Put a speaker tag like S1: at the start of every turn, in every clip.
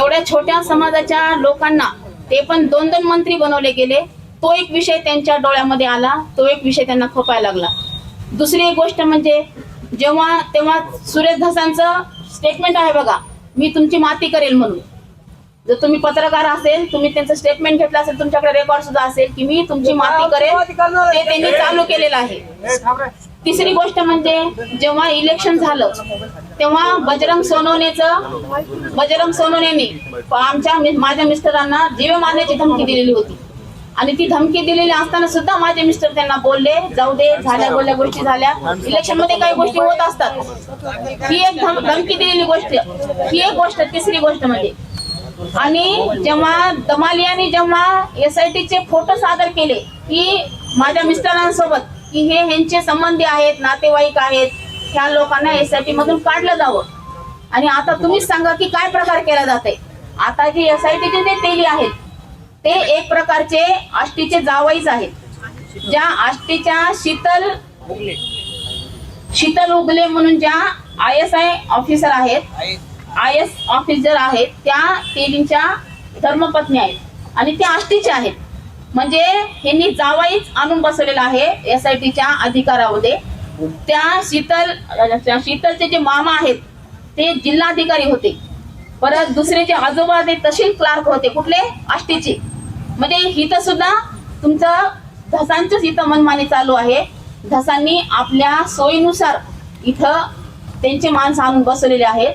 S1: एवढ्या छोट्या समाजाच्या लोकांना ते पण दोन दोन मंत्री बनवले गेले. तो एक विषय त्यांच्या डोळ्यामध्ये आला तो एक विषय त्यांना खपायला लागला. दुसरी एक गोष्ट म्हणजे जेव्हा तेव्हा सुरेश धसांचं स्टेटमेंट आहे बघा मी तुमची माती करेल म्हणून. जर तुम्ही पत्रकार असेल तुम्ही त्यांचं स्टेटमेंट घेतलं असेल तुमच्याकडे रेकॉर्ड सुद्धा असेल की मी तुमची माती करेल ते त्यांनी चालू केलेलं आहे. तिसरी गोष्ट म्हणजे जेव्हा इलेक्शन झालं तेव्हा बजरंग सोनवणेचं बजरंग सोनवणेने आमच्या मि- माझ्या मिस्टरांना जीव मारण्याची धमकी दिलेली होती. आणि ती धमकी दिलेली असताना सुद्धा माझे मिस्टर त्यांना बोलले जाऊ दे झाल्या बोलल्या गोष्टी झाल्या. इलेक्शनमध्ये काही गोष्टी होत असतात. ही एक धम- धमकी दिलेली गोष्ट ही एक गोष्ट तिसरी गोष्ट म्हणजे. आणि जेव्हा दमालियाने जेव्हा एस आय टीचे फोटो सादर केले की माझ्या मिस्टरांसोबत की हे ह्यांचे संबंधी आहेत नातेवाईक आहेत ह्या लोकांना एस आय टी मधून काढलं जावं. आणि आता तुम्हीच सांगा की काय प्रकार केला जाते आता जे एस आय टीचे जे तेली आहेत ते एक प्रकारचे आष्टीचे जावईच आहेत. ज्या आष्टीच्या शीतल शीतल उगले म्हणून ज्या आय एस आय ऑफिसर आहेत आय एस ऑफिसर आहेत त्या तेलींच्या धर्मपत्नी आहेत. आणि त्या आष्टीच्या आहेत. म्हणजे यांनी जावाईच आणून बसवलेला आहे एस आय टीच्या अधिकारामध्ये. त्या शीतल शीतलचे जे मामा आहेत ते जिल्हाधिकारी होते. परत दुसरे जे आजोबा ते तहसील क्लार्क होते. कुठले? आष्टीचे. म्हणजे इथं सुद्धा तुमचं धसांचंच इथं मनमानी चालू आहे. धसांनी आपल्या सोयीनुसार इथं त्यांचे माणसं आणून बसवलेले आहेत.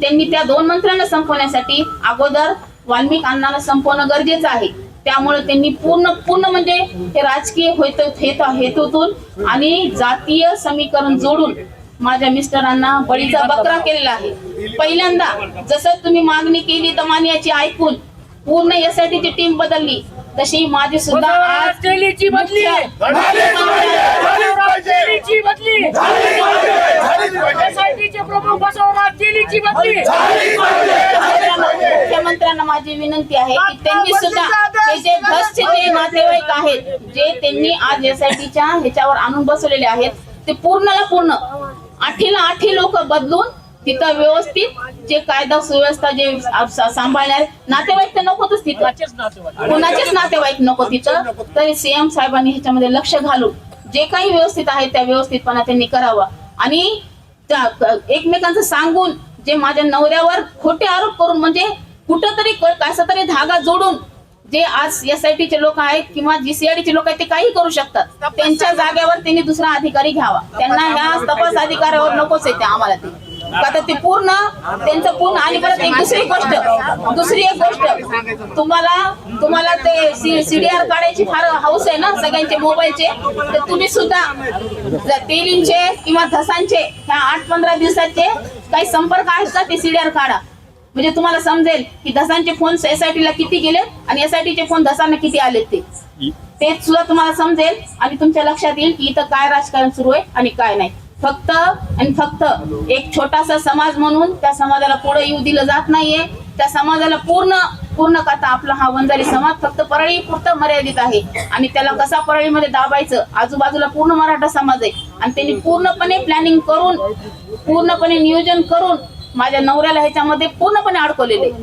S1: त्यांनी त्या दोन मंत्र्यांना संपवण्यासाठी अगोदर वाल्मिक अण्णांना संपवणं गरजेचं आहे. त्यामुळे त्यांनी पूर्ण पूर्ण म्हणजे हे राजकीय हेतू हेतू- हेतूतून आणि जातीय समीकरण जोडून माझ्या मिस्टरांना बळीचा बकरा केलेला आहे. पहिल्यांदा जसं तुम्ही मागणी केली दमानियाची ऐकून पूर्ण एसआयटी ची टीम बदलली तशी माझी सुद्धा आज
S2: तेलीची बदली तेलीची बदली एसआयटीचे प्रमुख बदली
S1: मुख्यमंत्र्यांना माझी विनंती आहे की त्यांनी सुद्धा हे जे धसचे जे नातेवाईक आहेत जे त्यांनी आज एसआयटीच्या ह्याच्यावर आणून बसवलेले आहेत ते पूर्णला पूर्ण आठीला आठी लोक बदलून तिथं व्यवस्थित जे कायदा सुव्यवस्था जे सांभाळणार नातेवाईक तर नकोतच तिथं.
S2: कोणाचेच नातेवाईक.
S1: कोणाचेच नातेवाईक नको तिथं. तरी सीएम साहेबांनी ह्याच्यामध्ये लक्ष घालून जे काही व्यवस्थित आहे त्या व्यवस्थितपणा त्यांनी करावा. आणि त्या एकमेकांचं सांगून जे माझ्या नवऱ्यावर खोटे आरोप करून म्हणजे कुठंतरी क- कसा तरी धागा जोडून जे आज एस आय चे लोक आहेत किंवा जीसीआयडी चे लोक आहेत ते काही करू शकतात. त्यांच्या जागेवर त्यांनी दुसरा अधिकारी घ्यावा. त्यांना ह्या तपास अधिकाऱ्यावर नकोच आहे ते आम्हाला ते. तर ते पूर्ण त्यांचं पूर्ण आणि परत एक दुसरी गोष्ट दुसरी एक गोष्ट तुम्हाला तुम्हाला ते सीडीआर काढायची फार हाऊस आहे ना सगळ्यांचे मोबाईलचे तर तुम्ही सुद्धा तेलींचे किंवा धसांचे ह्या आठ पंधरा दिवसाचे काही संपर्क आहेत का ते सीडीआर काढा. म्हणजे तुम्हाला समजेल की धसांचे फोन एसआयटी ला किती गेले आणि एसआयटी चे फोन धसांना किती आले ते. ते सुद्धा तुम्हाला समजेल आणि तुमच्या लक्षात येईल की इथं काय राजकारण सुरू आहे आणि काय नाही. फक्त आणि फक्त एक छोटासा समाज म्हणून त्या समाजाला पुढे येऊ दिलं जात नाहीये. त्या समाजाला पूर्ण पूर्ण कथा आपला हा वंजारी समाज फक्त परळी पुरतं मर्यादित आहे. आणि त्याला कसा परळीमध्ये दाबायचं? आजूबाजूला पूर्ण मराठा समाज आहे. आणि त्यांनी पूर्णपणे प्लॅनिंग करून पूर्णपणे नियोजन करून माझ्या नवऱ्याला ह्याच्यामध्ये पूर्णपणे अडकवलेले.